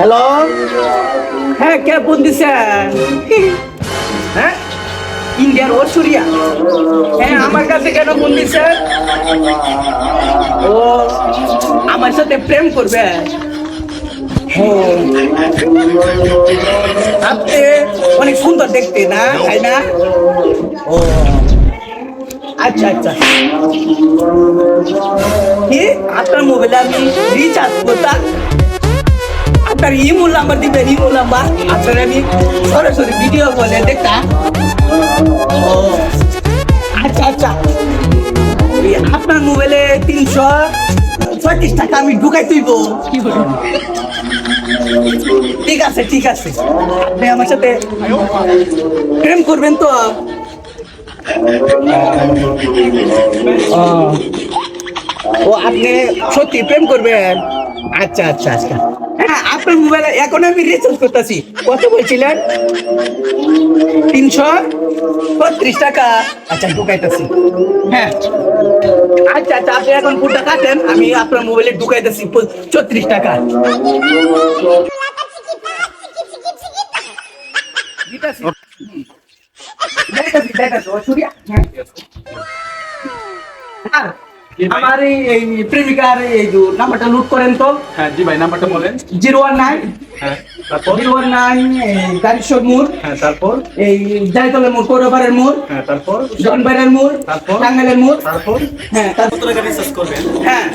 Hello হ্যাঁ কে phone দিছেন হ্যাঁ? ইন্ডিয়ার ঐশ্বরিয়া। হ্যাঁ আমার কাছে কেন ফোন দিছেন ও আমার সাথে প্রেম করবে। ও আপনি অনেক সুন্দর দেখতে, না? তাই না? ও। আচ্ছা আচ্ছা। কি? আপনার মোবাইলে আমি রিচার্জ করতাম? আপনার ইমুল নাম্বার দিবেন ইমুল নাম্বার আপনার আমি সরাসরি ভিডিও কলে দেখতাম ও। আচ্ছা আচ্ছা। আপনার মোবাইলে তিনশো ছয়ত্রিশ টাকা আমি ঢুকাই তুইব। ঠিক আছে ঠিক আছে। আপনি আমার সাথে প্রেম করবেন তো? ও আপনি সত্যি প্রেম করবেন? আচ্ছা আচ্ছা আচ্ছা। আপনার মোবাইলে এখন আমি রিচার্জ করতেছি। কত বলছিলেন? তিনশো বত্রিশ টাকা। আচ্ছা ঢুকাইতেছি। হ্যাঁ। আচ্ছা আচ্ছা আপনি এখন ফুটটা কাটেন? আমি আপনার মোবাইলে ঢুকাইতেছি চৌত্রিশ টাকা। হ্যাঁ। আর আমার এই এই প্রেমিকার এই নাম্বারটা নোট করেন তো। হ্যাঁ জি ভাই নাম্বারটা বলেন। Zero one nine. হ্যাঁ তারপর? জিরো ওয়ান নাইন গাড়িশ্বর মোড়। হ্যাঁ তারপর? এই জাইতলের মোড় কৌরবারের মোড়। হ্যাঁ তারপর? জনবাইরের মোড় তারপর? টাঙ্গাইলের মোড়। তারপর? হ্যাঁ তারপর টাকা রিচার্জ করবেন? হ্যাঁ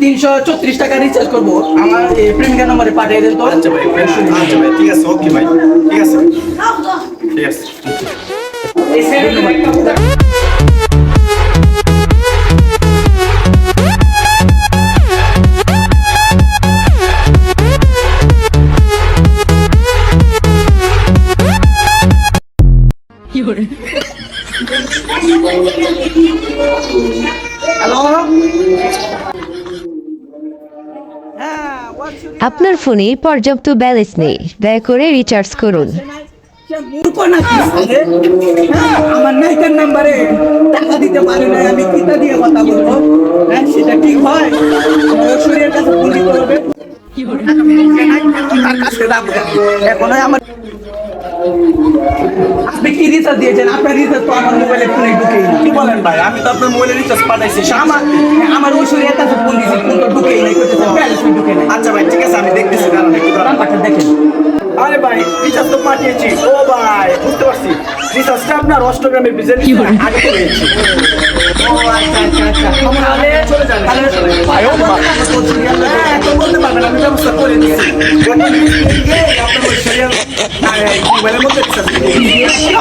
তিনশো চৌত্রিশ টাকা রিচার্জ করব। আমার এই প্রেমিকা নম্বরে পাঠিয়ে দেন তো। আচ্ছা ভাই আচ্ছা ভাই ঠিক আছে ওকে ভাই। ঠিক আছে। ঠিক আছে। আপনার ফোনে পর্যাপ্ত ব্যালেন্স নেই। দয়া করে রিচার্জ করুন। সে মূর্খ নাকি আরে? হ্যাঁ, আমার নায়িকার নাম্বারে টাকা দিতে পারে না আমি কিতা দিয়ে কথা বলব? হ্যাঁ সেটা ঠিক হয়। ঐশ্বরিয়ার কাছে ফোন দিতে হবে তার কাছে যাব। এখন আমার আপনি কি রিচার্জ দিয়েছেন? আপনার রিচার্জ তো আমার মোবাইলে ফোনে ঢুকেই না। কি বলেন ভাই? আমি তো আপনার মোবাইলে রিচার্জ পাঠাইছি। আমার আমার ঐশ্বরিয়ার কাছে ফোন দিয়েছি ফোন তো ঢুকেই নাই করতেছে ব্যালেন্স ঢুকে নাই। আচ্ছা ভাই ঠিক আছে আমি দেখতেছি দাঁড়ান একটু দাঁড়ান। দেখেন। আরে ভাই রিচার্জ তো পাঠিয়েছি। ও ভাই বুঝতে পারছি। রিচার্জটা আপনার অষ্টগ্রামের বিজেল আগে পেয়েছি। ও আচ্ছা আচ্ছা আচ্ছা। তাহলে চলে যান। তাহলে ভাই, ও। হ্যাঁ এখন বলতে পারবেন আমি ব্যবস্থা করে দিয়েছি মোবাইলের মধ্যে রিচার্জ দিয়ে দিয়েছি।